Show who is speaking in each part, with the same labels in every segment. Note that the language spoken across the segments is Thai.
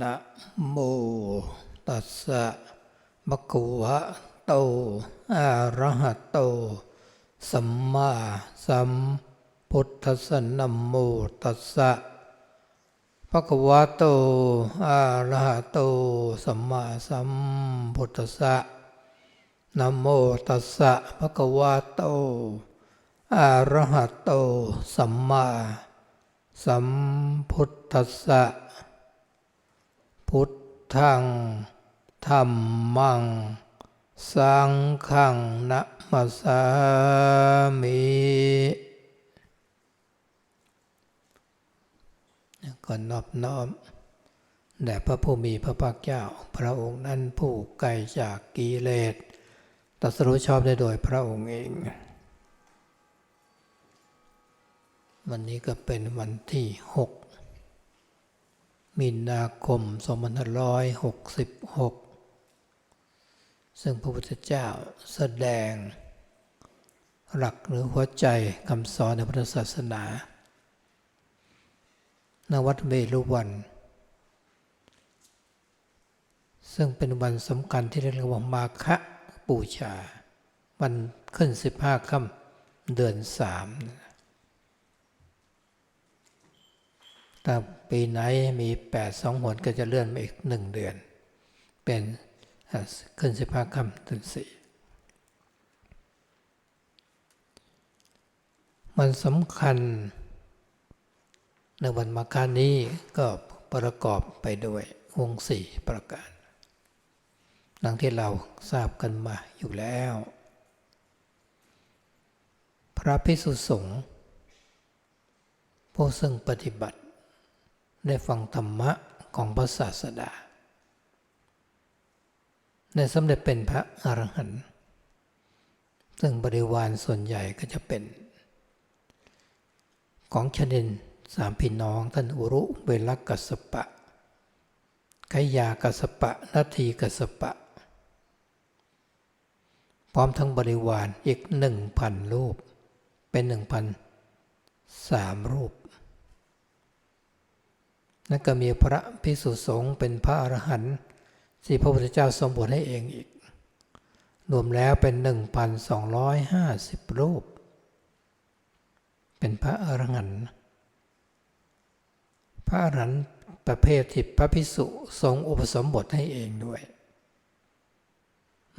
Speaker 1: นะโมตัสสะภะคะวะโตอะระหะโต สัมมาสัมพุทธัสสะนะโมตัสสะภะคะวะโตอะระหะโต สัมมาสัมพุทธัสสะนะโมตัสสะภะคะวะโตอะระหะโต สัมมาสัมพุทธัสสะ พุทธังธรรมัง สังฆังนะมัสามิก็นอบน้อมแด่พระผู้มีพระภาคเจ้า พระองค์นั้นผู้ไกลจากกิเลสตัสรู้ชอบได้โดยพระองค์เอง วันนี้ก็เป็นวันที่หก มีนาคม 2566 ซึ่งพระพุทธเจ้าแสดง หลักหรือหัวใจคำสอนในพุทธศาสนาณวัดเวรุวัน ซึ่งเป็นวันสำคัญที่เรียกว่ามาคะปูชา วันขึ้น 15ค่ำเดือนสาม ถ้าปีไหนมีแปดสองหนก็จะเลื่อนมาอีกหนึ่งเดือน เป็นขึ้นสิบห้าค่ำถึงสี่มันสำคัญ ในวันมาคานี้ก็ประกอบไปด้วยวงสี่ประการดังที่เราทราบกันมาอยู่แล้ว พระพิสุสงฆ์ผู้ซึ่งปฏิบัติ ได้ฟังธรรมะของพระศาสดา ได้สำเร็จเป็นพระอรหันต์ซึ่งบริวารส่วนใหญ่ก็จะเป็น ของชนินสามพี่น้องท่านอุรุเวลกัสปะกายากัสปะนาทีกัสปะ พร้อมทั้งบริวารอีกหนึ่งพันรูป เป็นหนึ่งพันสามรูป นั่นก็มีพระพิสุสงฆ์เป็นพระอรหันต์ที่พระพุทธเจ้าทรงบวชให้เองอีก รวมแล้วเป็น 1,250 รูป เป็นพระอรหันต์พระอรหันต์ประเภทที่พระพิสุทรงอุปสมบทให้เองด้วย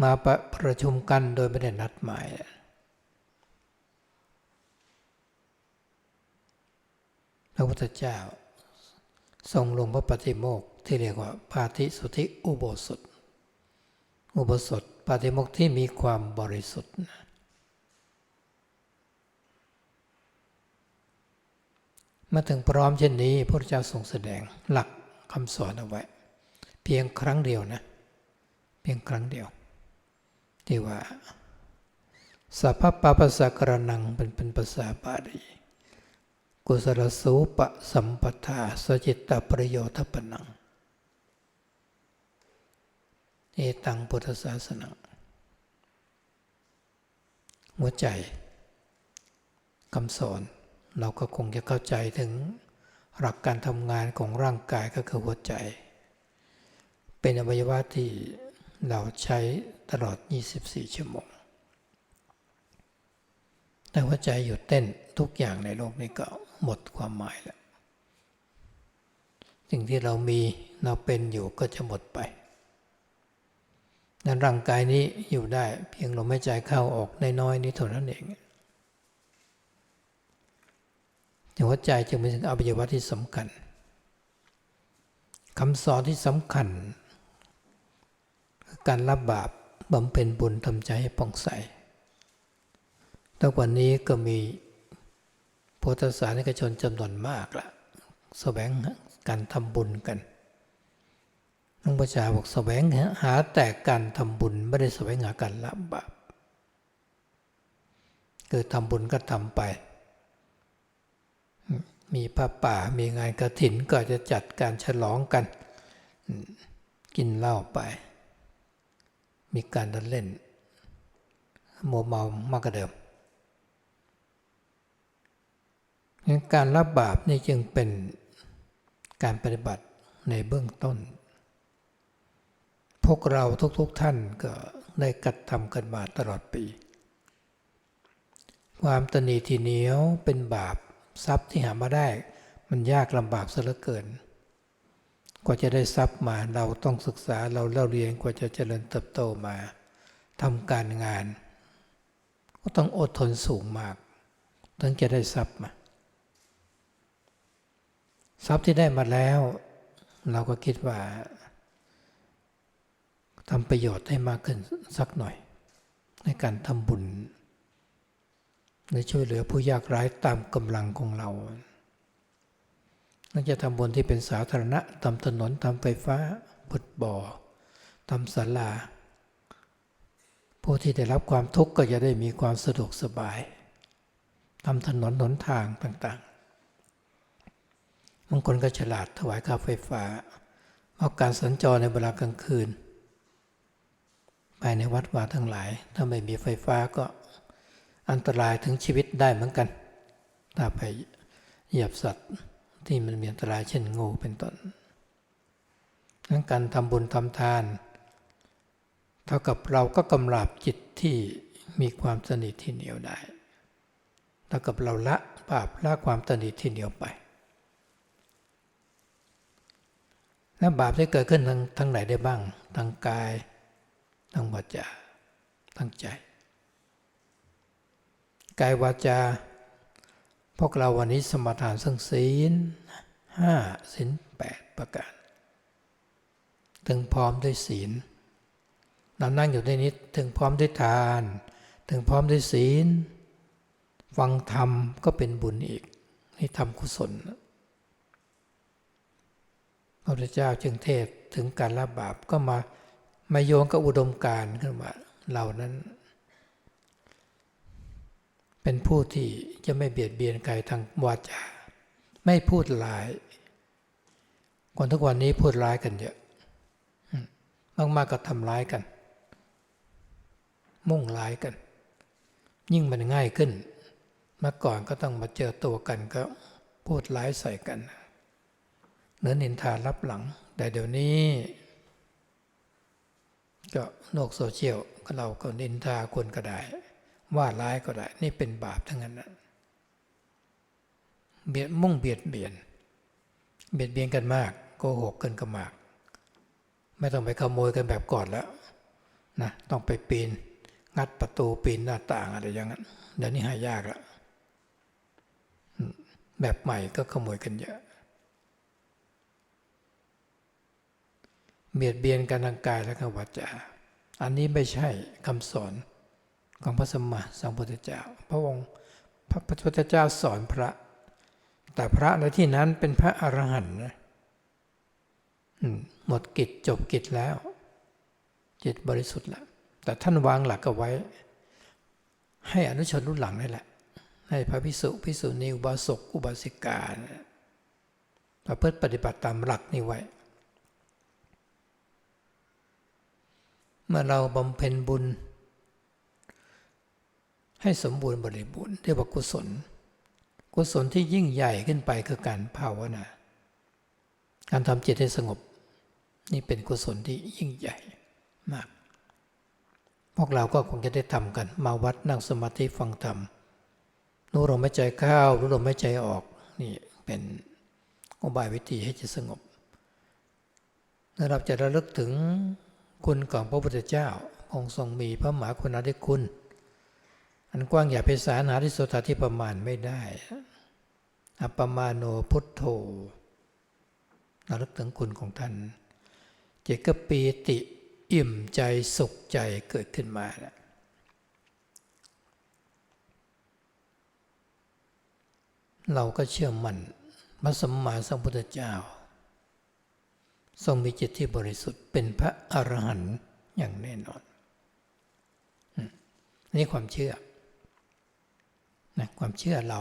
Speaker 1: มาประประชุมกันโดยไม่ได้นัดหมายพระพุทธเจ้า ทรงลงพระปฏิโมกข์ที่เรียกว่าปาธิสุทธิอุโบสถ อุโบสถปาฏิโมกข์ที่มีความบริสุทธิ์ มาถึงพร้อมเช่นนี้พระเจ้าทรงแสดงหลักคำสอนเอาไว้ เพียงครั้งเดียวนะ เพียงครั้งเดียวที่ว่าสัพพปะปะสะกระนังเป็นเป็นภาษาบาลี กุศลสูปสัมปทาสจิตตประโยชน์ปนังเอตังพุทธศาสนาหัวใจคำสอนเราก็คงจะเข้าใจถึงหลักการทำงานของร่างกายก็คือหัวใจ เป็นอวัยวะที่เราใช้ตลอด 24 ชั่วโมง แต่หัวใจหยุดเต้นทุกอย่างในโลกนี้ก็ หมดความหมายแล้ว สิ่งที่เรามีเราเป็นอยู่ก็จะหมดไป นั้นร่างกายนี้อยู่ได้ เพียงลมหายใจเข้าออกน้อยๆนี้เท่านั้นเองแต่หัวใจจึงเป็นอวัยวะที่สำคัญคำสอนที่สำคัญ การรับบาปบำเพ็ญบุญทำใจให้ป่องใสทุกวันนี้ก็มี พุทธศาสนิกชนจำนวนมากละแสวงการทำบุญกันหลวงพ่อชาบอกแสวงหาแต่การทำบุญไม่ได้แสวงหาการละบาปคือทำบุญก็ทำไป มีพระป่ามีงานกระถินก็จะจัดการฉลองกัน กินเหล้าไป มีการเล่นโมเมามากกว่าเดิม การรับบาปนี่จึงเป็นการปฏิบัติในเบื้องต้น พวกเราทุกๆทท่านก็ได้กระทำกันมาตลอดปี ความตนีทีเหนียวเป็นบาปทรัพย์ที่หามาได้ มันยากลำบากซะเหลือเกิน กว่าจะได้ทรัพย์มาเราต้องศึกษาเราเล่าเรียนกว่าจะเจริญเติบโตมาทำการงาน ก็ต้องอดทนสูงมากถึงจะได้ทรัพย์มา ทรัพย์ที่ได้มาแล้ว เราก็คิดว่าทำประโยชน์ให้มากขึ้นสักหน่อย ในการทำบุญหรือช่วยเหลือผู้ยากไร้ตามกำลังของเราน่าจะทำบุญที่เป็นสาธารณะทำถนนทำไฟฟ้าพุดบ่อทำศาลา ผู้ที่ได้รับความทุกข์ก็จะได้มีความสะดวกสบายทำถนนหนทางต่าง บางคนก็ฉลาดถวายค่าไฟฟ้าเพราะการสัญจรในเวลากลางคืนภายในวัดวาทั้งหลาย ถ้าไม่มีไฟฟ้าก็อันตรายถึงชีวิตได้เหมือนกัน ถ้าไปเหยียบสัตว์ที่มันมีอันตรายเช่นงูเป็นต้นนั้นการทำบุญทำทาน เท่ากับเราก็กำราบจิตที่มีความสนิทที่เหนียวได้ เท่ากับเราละบาปละความสนิทที่เหนียวไป และบาปที่เกิดขึ้นทางทางไหนได้บ้าง ทางกาย ทางวาจา ทางใจ กายวาจา พวกเราวันนี้สมทานซึ่งศีลห้าศีลแปดประการ ถึงพร้อมด้วยศีล เรานั่งอยู่ในนี้ถึงพร้อมด้วยทาน ถึงพร้อมด้วยศีล ฟังธรรมก็เป็นบุญอีก นี่ทำกุศล พระพุทธเจ้าจึงเทศถึงการละบาปก็มามาโยงกับอุดมการขึ้นมาเหล่านั้น เป็นผู้ที่จะไม่เบียดเบียนใครทางวาจาไม่พูดร้าย คนทุกวันนี้พูดร้ายกันเยอะมากๆก็ทำร้ายกัน มุ่งร้ายกัน ยิ่งมันง่ายขึ้น เมื่อก่อนก็ต้องมาเจอตัวกันก็พูดร้ายใส่กัน เนื้อนินทารับหลัง แต่เดี๋ยวนี้ ก็โลกโซเชียลก็เราก็นินทาคนก็ได้ ว่าร้ายก็ได้ นี่เป็นบาปทั้งนั้นนะเบียดมุ่งเบียดเบียน เบียดเบียนกันมากโกหกกันก็มาก ไม่ต้องไปขโมยกันแบบก่อนแล้วนะต้องไปปีน งัดประตูปีนหน้าต่างอะไรอย่างนั้นเดี๋ยวนี้หายากแล้วแบบใหม่ก็ขโมยกันเยอะ เบียดเบียนกันทางกายและทางวาจา อันนี้ไม่ใช่คำสอนของพระสมมาสัมพุทธเจ้า พระองค์พระพุทธเจ้าสอนพระ แต่พระในที่นั้นเป็นพระอรหันต์นะหมดกิจจบกิจแล้ว จิตบริสุทธิ์แล้ว แต่ท่านวางหลักเอาไว้ ให้อนุชนรุ่นหลังนี่แหละ ให้พระพิสุพิสุนีอุบาสกอุบาสิกาประพฤติปฏิบัติตามหลักนี้ไว้ เมื่อเราบำเพ็ญบุญ ให้สมบูรณ์บริบูรณ์เรียกว่ากุศล กุศลที่ยิ่งใหญ่ขึ้นไปคือการภาวนา การทำจิตให้สงบ นี่เป็นกุศลที่ยิ่งใหญ่มาก พวกเราก็คงจะได้ทำกัน มาวัดนั่งสมาธิฟังธรรมรู้ลมไม่ใจเข้ารู้ลมไม่ใจออกนี่เป็นอุบายวิธีให้จิตสงบแล้วเราจะระลึกถึง คุณของพระพุทธเจ้า องค์ทรงมีพระมหาคุณาธิคุณ อันกว้างใหญ่ไพศาลหาที่สุดที่ประมาณไม่ได้ อัปปมาโนพุทโธระลึกถึงคุณของท่านจิตก็ปีติอิ่มใจสุขใจเกิดขึ้นมาแล้วเราก็เชื่อมั่นพระสัมมาสัมพุทธเจ้า ทรงมีจิตที่บริสุทธิ์เป็นพระอรหันต์อย่างแน่นอนนี่ความเชื่อนะความเชื่อเรา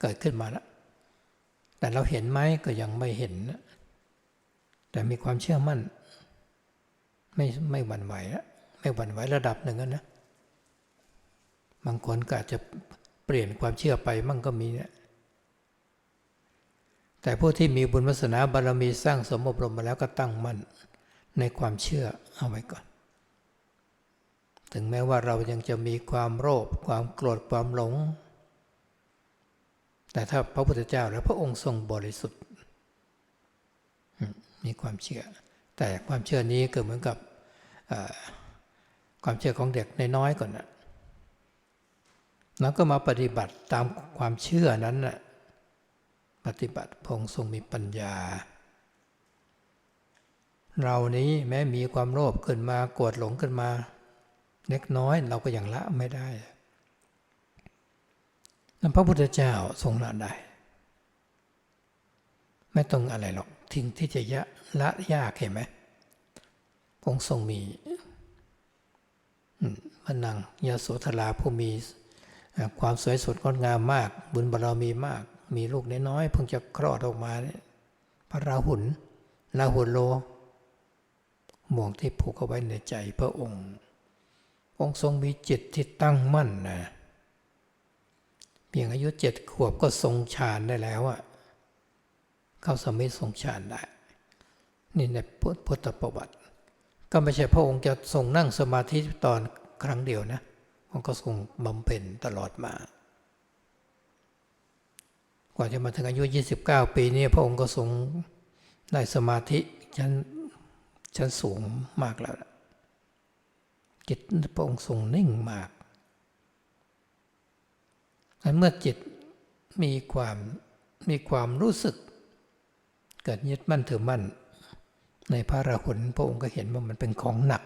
Speaker 1: เกิดขึ้นมาแล้ว แต่เราเห็นไหมก็ยังไม่เห็นนะแต่มีความเชื่อมั่น ไม่ไม่หวั่นไหวแล้วไม่หวั่นไหวระดับหนึ่งนะบางคนก็อาจจะเปลี่ยนความเชื่อไปมั่งก็มีเนี่ย แต่ผู้ที่มีบุญวาสนาบารมีสร้างสมอบรมมาแล้วก็ตั้งมั่นในความเชื่อเอาไว้ก่อน ถึงแม้ว่าเรายังจะมีความโลภความโกรธความหลง แต่ถ้าพระพุทธเจ้าและพระองค์ทรงบริสุทธิ์ มีความเชื่อ แต่ความเชื่อนี้ก็เหมือนกับความเชื่อของเด็กในน้อยก่อนนะแล้วก็มาปฏิบัติตามความเชื่อนั้นนะ ปฏิบัติพงค์ทรงมีปัญญา เรานี้แม้มีความโลภขึ้นมาโกรธหลงขึ้นมา เล็กน้อยเราก็ยังละไม่ได้นั้นพระพุทธเจ้าทรงละได้ ไม่ต้องอะไรหรอกทิ้งที่จะยะละยากเห็นไหมพงค์ทรงมีมพระนางยาโสธราผู้มีความสวยสดงดงามมาก บุญบารมีมาก มีลูกน้อยๆเพิ่งจะคลอดออกมา พระราหุลราหุลโลหมวงที่ผูกเอาไว้ในใจพระองค์ องค์ทรงมีจิตที่ตั้งมั่นนะเพียงอายุเจ็ดขวบก็ทรงฌานได้แล้วอะเข้าสมิทรงฌานได้ นี่ในพุทธประวัติ ก็ไม่ใช่พระองค์จะทรงนั่งสมาธิตอนครั้งเดียวนะองค์ก็ทรงบำเพ็ญตลอดมา กว่าจะมาถึงอายุ 29 ปีนี้พระองค์ก็ทรงได้สมาธิชั้นชั้นสูงมากแล้วจิตพระองค์ทรงนิ่งมากอันเมื่อจิตมีความมีความรู้สึก เกิดยึดมั่นถือมั่น ในพระราหุลพระองค์ก็เห็นว่ามันเป็นของหนัก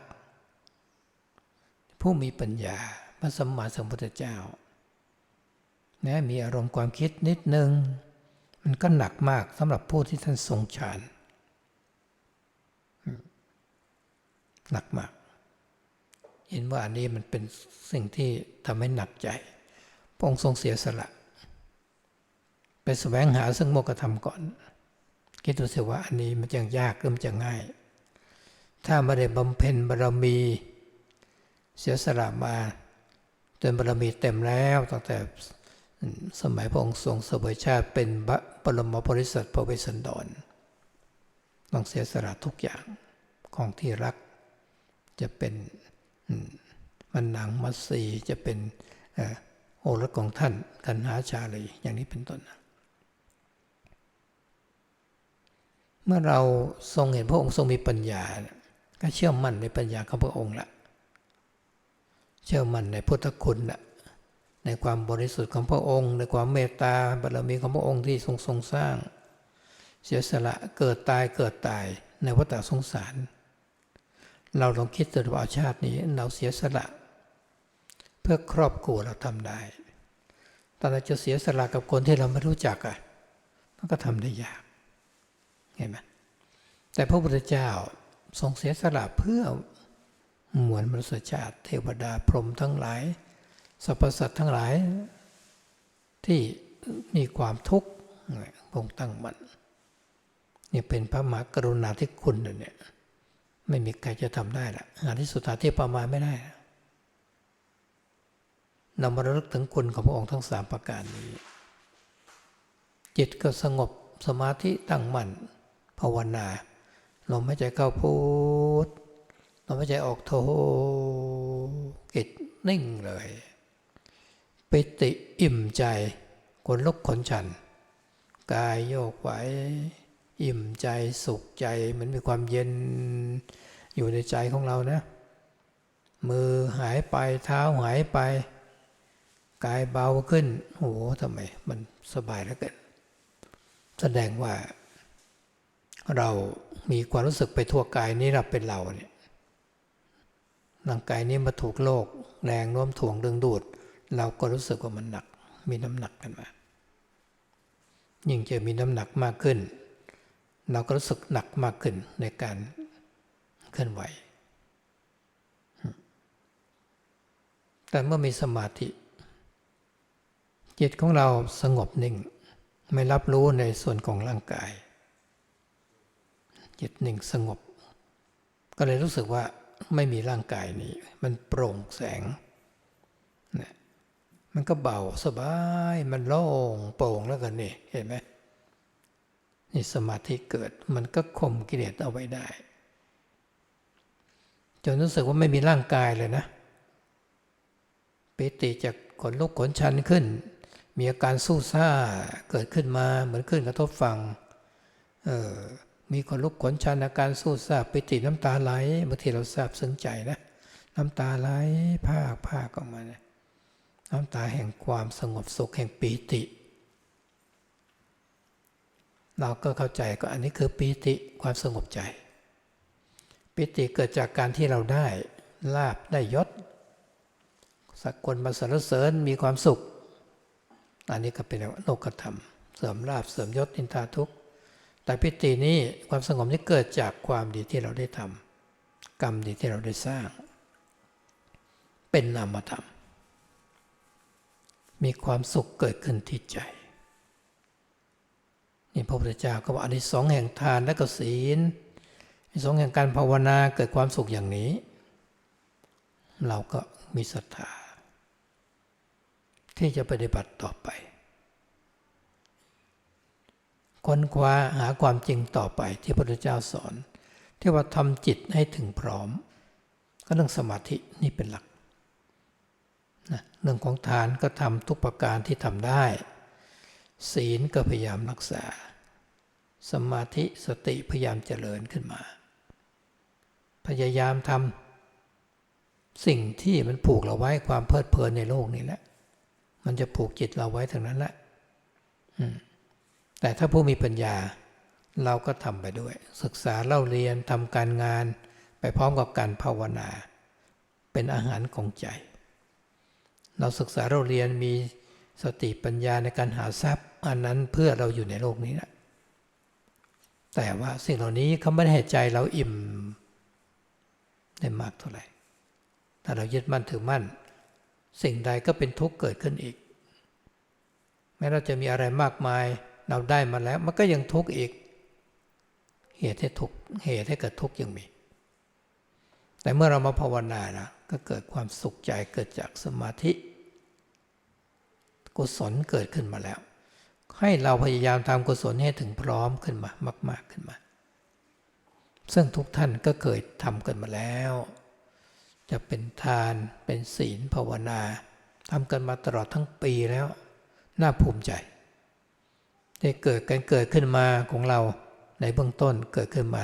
Speaker 1: ผู้มีปัญญาพระสัมมาสัมพุทธเจ้า นะมีอารมณ์ความคิดนิดนึง มันก็หนักมากสำหรับผู้ที่ท่านทรงฌานหนักมาก เห็นว่าอันนี้มันเป็นสิ่งที่ทำให้หนักใจพระองค์ทรงเสียสละ ไปแสวงหาซึ่งโมกธรรมก่อน คิดดูสิว่าอันนี้มันจะยากหรือมันจะง่าย ถ้าไม่ได้บำเพ็ญบารมี เสียสละมา จนบารมีเต็มแล้วตั้งแต่ สมัยพระองค์ทรงเสวยชาติเป็นปรมบริษัทพระเวสสันดรต้องเสียสละทุกอย่างของที่รัก จะเป็นมันหนังมัสีจะเป็นโอรสของท่านกันหาชาลีอย่างนี้เป็นต้น เมื่อเราทรงเห็นพระองค์ทรงมีปัญญา ก็เชื่อมั่นในปัญญาของพระองค์ละเชื่อมั่นในพุทธคุณละ ในความบริสุทธิ์ของพระองค์ ในความเมตตาบารมีของพระองค์ที่ทรงทรงสร้าง เสียสละเกิดตายเกิดตายในวัฏสงสาร เราลองคิดถึงว่าชาตินี้เราเสียสละ เพื่อครอบครัวเราทำได้แต่เราจะเสียสละกับคนที่เราไม่รู้จักอะมันก็ทำได้ยากเห็นไหมแต่พระพุทธเจ้าทรงเสียสละเพื่อมวลมนุษยชาติเทวดาพรหมทั้งหลาย สรรพสัตว์ทั้งหลายที่มีความทุกข์พงตั้งมันนี่เป็นพระมหากรุณาธิคุณเนี่ยไม่มีใครจะทำได้ละงานที่สุดท้ายที่ประมาณไม่ได้นำมาระลึกถึงคุณของพระองค์ทั้งสามประการนี้ จิตก็สงบสมาธิตั้งมั่นภาวนาลมหายใจเข้าพูดลมหายใจออกโทกิจนิ่งเลย ปิติอิ่มใจขนลุกขนชัน กายโยกไหว อิ่มใจสุขใจเหมือนมีความเย็นอยู่ในใจของเรานะ มือหายไปเท้าหายไป กายเบาขึ้นโอ้โหทำไม มันสบายแล้วกันแสดงว่า เรามีความรู้สึกไปทั่วกายนี้เราเป็นเราเนี่ยร่างกายนี้มาถูกโลกแรงโน้มถ่วงดึงดูด เราก็รู้สึกว่ามันหนัก มีน้ำหนักกันมา ยิ่งจะมีน้ำหนักมากขึ้น เราก็รู้สึกหนักมากขึ้นในการเคลื่อนไหว แต่เมื่อมีสมาธิ จิตของเราสงบนิ่ง ไม่รับรู้ในส่วนของร่างกาย จิตนิ่งสงบ ก็เลยรู้สึกว่าไม่มีร่างกายนี้ มันโปร่งแสง มันก็เบาสบายมันโล่งโปร่งแล้วกันนี่เห็นไหมนี่สมาธิเกิดมันก็ข่มกิเลสเอาไว้ได้ จนรู้สึกว่าไม่มีร่างกายเลยนะปิติจากขนลุกขนชันขึ้น มีอาการสู้ซ่าเกิดขึ้นมาเหมือนขึ้นกระทบฟังเออมีขนลุกขนชันอาการสู้ซ่าปิติน้ำตาไหลบางทีเราทราบซึ้งใจนะ น้ำตาไหลภาคภาคออกมาเนี่ย น้ำตาแห่งความสงบสุขแห่งปีติ เราก็เข้าใจก็อันนี้คือปีติความสงบใจปีติเกิดจากการที่เราได้ลาบได้ยศ สักคนมาสรรเสริญมีความสุข อันนี้ก็เป็นโลกธรรม เสริมลาบเสริมยศอินทาทุกข์ แต่ปิตินี้ความสงบนี้เกิดจากความดีที่เราได้ทำกรรมดีที่เราได้สร้าง เป็นนามธรรม มีความสุขเกิดขึ้นที่ใจ นี่พระพุทธเจ้าก็บอกอันนี้สองแห่งทานและก็ศีลอันที่สองแห่งการภาวนาเกิดความสุขอย่างนี้ เราก็มีศรัทธา ที่จะปฏิบัติต่อไปค้นคว้าหาความจริงต่อไปที่พระพุทธเจ้าสอน ที่ว่าทำจิตให้ถึงพร้อม ก็เรื่องสมาธินี่เป็นหลัก เรื่องของทานก็ทำทุกประการที่ทำได้ ศีลก็พยายามรักษา สมาธิสติพยายามเจริญขึ้นมา พยายามทำสิ่งที่มันผูกเราไว้ความเพลิดเพลินในโลกนี้แหละ มันจะผูกจิตเราไว้ทั้งนั้นแหละแต่ถ้าผู้มีปัญญาเราก็ทำไปด้วย ศึกษาเล่าเรียนทำการงาน ไปพร้อมกับการภาวนา เป็นอาหารของใจ เราศึกษาเราเรียนมีสติปัญญาในการหาทรัพย์ อันนั้นเพื่อเราอยู่ในโลกนี้นะแต่ว่าสิ่งเหล่านี้เขาไม่ได้ให้ใจเราอิ่มได้มากเท่าไหร่ถ้าเรายึดมั่นถือมั่น สิ่งใดก็เป็นทุกข์เกิดขึ้นอีก แม้เราจะมีอะไรมากมายเราได้มาแล้ว มันก็ยังทุกข์อีก เหตุให้ทุกข์เหตุให้เกิดทุกข์ยังมี แต่เมื่อเรามาภาวนานะก็เกิดความสุขใจเกิดจากสมาธิ กุศลเกิดขึ้นมาแล้ว ให้เราพยายามทำกุศลให้ถึงพร้อมขึ้นมามาก ๆขึ้นมา ซึ่งทุกท่านก็เคยทำกันมาแล้ว จะเป็นทานเป็นศีลภาวนาทำกันมาตลอดทั้งปีแล้ว น่าภูมิใจได้เกิดกันเกิดขึ้นมาของเราในเบื้องต้นเกิดขึ้นมา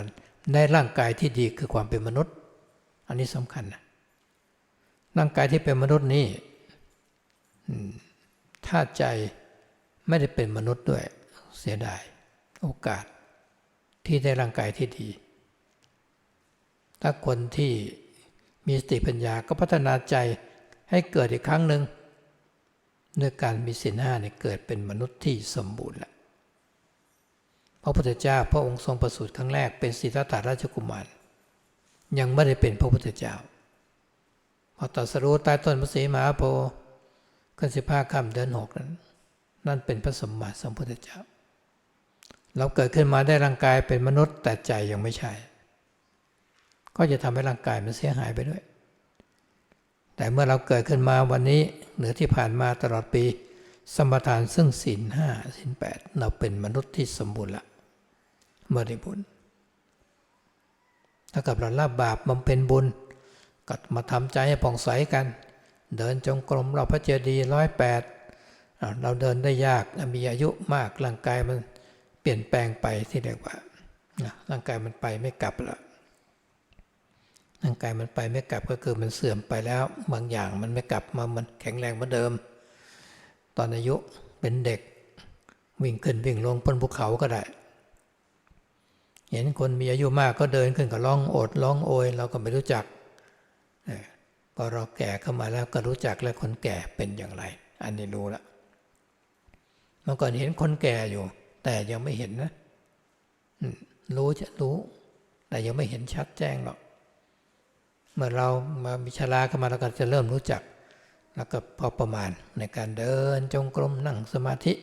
Speaker 1: ในร่างกายที่ดีคือความเป็นมนุษย์ อันนี้สำคัญนะร่างกายที่เป็นมนุษย์นี่ ถ้าใจไม่ได้เป็นมนุษย์ด้วย เสียดาย โอกาสที่ได้ร่างกายที่ดี ถ้าคนที่มีสติปัญญาก็พัฒนาใจให้เกิดอีกครั้งหนึ่งด้วยการมีศีลห้าเนี่ยเกิดเป็นมนุษย์ที่สมบูรณ์แล้วพระพุทธเจ้าพระองค์ทรงประสูติครั้งแรกเป็นสิทธัตถราชกุมาร ยังไม่ได้เป็นพระพุทธเจ้าพอตรัสรู้ใต้ต้นพระศรีมหาโพธิ์ ขึ้นสิบห้าค่ำเดือนหกนั้น นั่นเป็นพระสมมาสัมพุทธเจ้า เราเกิดขึ้นมาได้ร่างกายเป็นมนุษย์แต่ใจยังไม่ใช่ ก็จะทำให้ร่างกายมันเสียหายไปด้วย แต่เมื่อเราเกิดขึ้นมาวันนี้เหนือที่ผ่านมาตลอดปี สมทานซึ่งศีลห้าศีลแปดเราเป็นมนุษย์ที่สมบูรณ์ละบริบูรณ์ถ้ากับเราละบาปบำเพ็ญบุญก็มาทำใจให้ผ่องใสกัน เดินจงกรมเราพระเจดีย์ร้อยแปดเราเดินได้ยากมีอายุมากร่างกายมันเปลี่ยนแปลงไปที่เรียกว่าร่างกายมันไปไม่กลับแล้วร่างกายมันไปไม่กลับก็คือมันเสื่อมไปแล้วบางอย่างมันไม่กลับมามันแข็งแรงเหมือนเดิม ตอนอายุเป็นเด็กวิ่งขึ้นวิ่งลงบนภูเขาก็ได้ เห็นคนมีอายุมากก็เดินขึ้นก็ร้องโอดร้องโอย เราก็ไม่รู้จัก พอเราแก่เข้ามาแล้วก็รู้จักแล้วคนแก่เป็นอย่างไร อันนี้รู้ละเมื่อก่อนเห็นคนแก่อยู่ แต่ยังไม่เห็นนะรู้จะรู้ แต่ยังไม่เห็นชัดแจ้งหรอกเมื่อเรามามิชลาเข้ามาเราก็จะเริ่มรู้จัก แล้วก็พอประมาณในการเดินจงกรมนั่งสมาธิ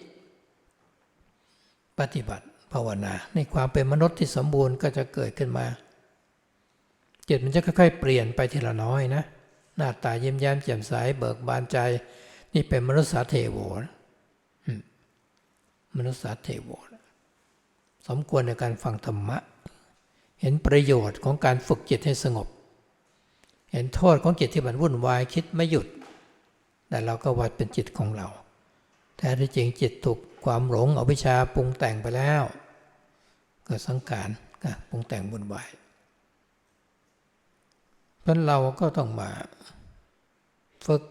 Speaker 1: ปฏิบัติภาวนา ในความเป็นมนุษย์ที่สมบูรณ์ก็จะเกิดขึ้นมาจิตมันจะค่อยๆเปลี่ยนไปทีละน้อยนะ น้าตาเยิ้มแย้มแจ่มใสเบิกบานใจ นี่เป็นมนุษย์สาเทโวนะมนุษย์สาเทโวนะสมควรในการฟังธรรมะ เห็นประโยชน์ของการฝึกจิตให้สงบ เห็นโทษของจิตที่มันวุ่นวายคิดไม่หยุด แต่เราก็วัดเป็นจิตของเรา แท้ที่จริงจิตถูกความหลงอวิชชาปรุงแต่งไปแล้วก็สังขารก็ปรุงแต่งวุ่นวาย เพราะเราก็ต้องมาฝึก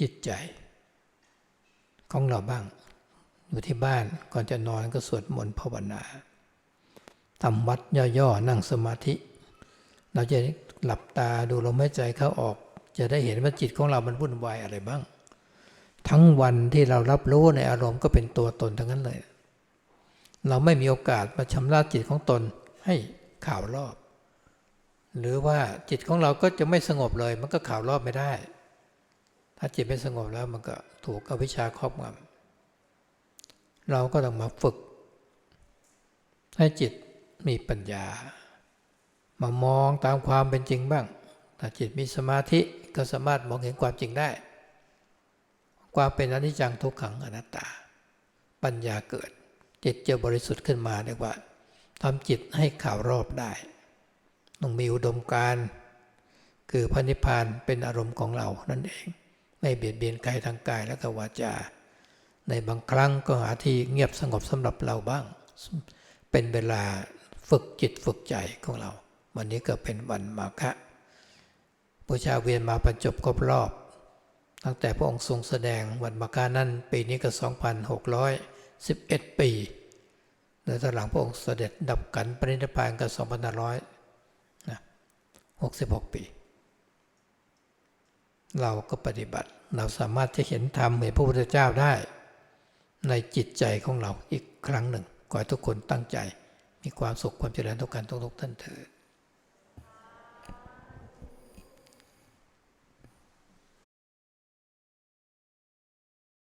Speaker 1: จิตใจ ของเราบ้าง อยู่ที่บ้านก่อนจะนอนก็สวดมนต์ภาวนาทำวัดย่อๆนั่งสมาธิ เราจะหลับตาดูลมหายใจเข้าออก จะได้เห็นว่าจิตของเรามันวุ่นวายอะไรบ้าง ทั้งวันที่เรารับรู้ในอารมณ์ก็เป็นตัวตนทั้งนั้นเลย เราไม่มีโอกาสมาชำระจิตของตนให้ข่าวรอบ หรือว่าจิตของเราก็จะไม่สงบเลย มันก็ข่าวรอบไม่ได้ ถ้าจิตไม่สงบแล้วมันก็ถูกอวิชชาครอบงำเราก็ต้องมาฝึก ให้จิตมีปัญญา มามองตามความเป็นจริงบ้าง ถ้าจิตมีสมาธิก็สามารถมองเห็นความจริงได้ ความเป็นอนิจจังทุกขังอนัตตา ปัญญาเกิด จิตจะบริสุทธิ์ขึ้นมาเรียกว่าทำจิตให้ข่าวรอบได้ ต้องมีอุดมการ์คือพระนิพพานเป็นอารมณ์ของเรานั่นเอง ไม่เบียดเบียนกายทางกายและก็วาจา ในบางครั้งก็หาที่เงียบสงบสำหรับเราบ้าง เป็นเวลาฝึกจิตฝึกใจของเรา วันนี้ก็เป็นวันมาฆะบูชาเวียนมาบรรจบครบรอบ ตั้งแต่พระองค์ทรงแสดงวันมาฆะนั้น ปีนี้ก็ 2,611 ปี แล้วตอนหลังพระองค์เสด็จดับกันปรินิพพานก็2,500นะ 66 ปี เราก็ปฏิบัติเราสามารถจะเห็นธรรมเหมือนพระพุทธเจ้าได้ ในจิตใจของเราอีกครั้งหนึ่งขอให้ทุกคนตั้งใจ มีความสุขความเจริญทุกการทุกๆท่านเถิด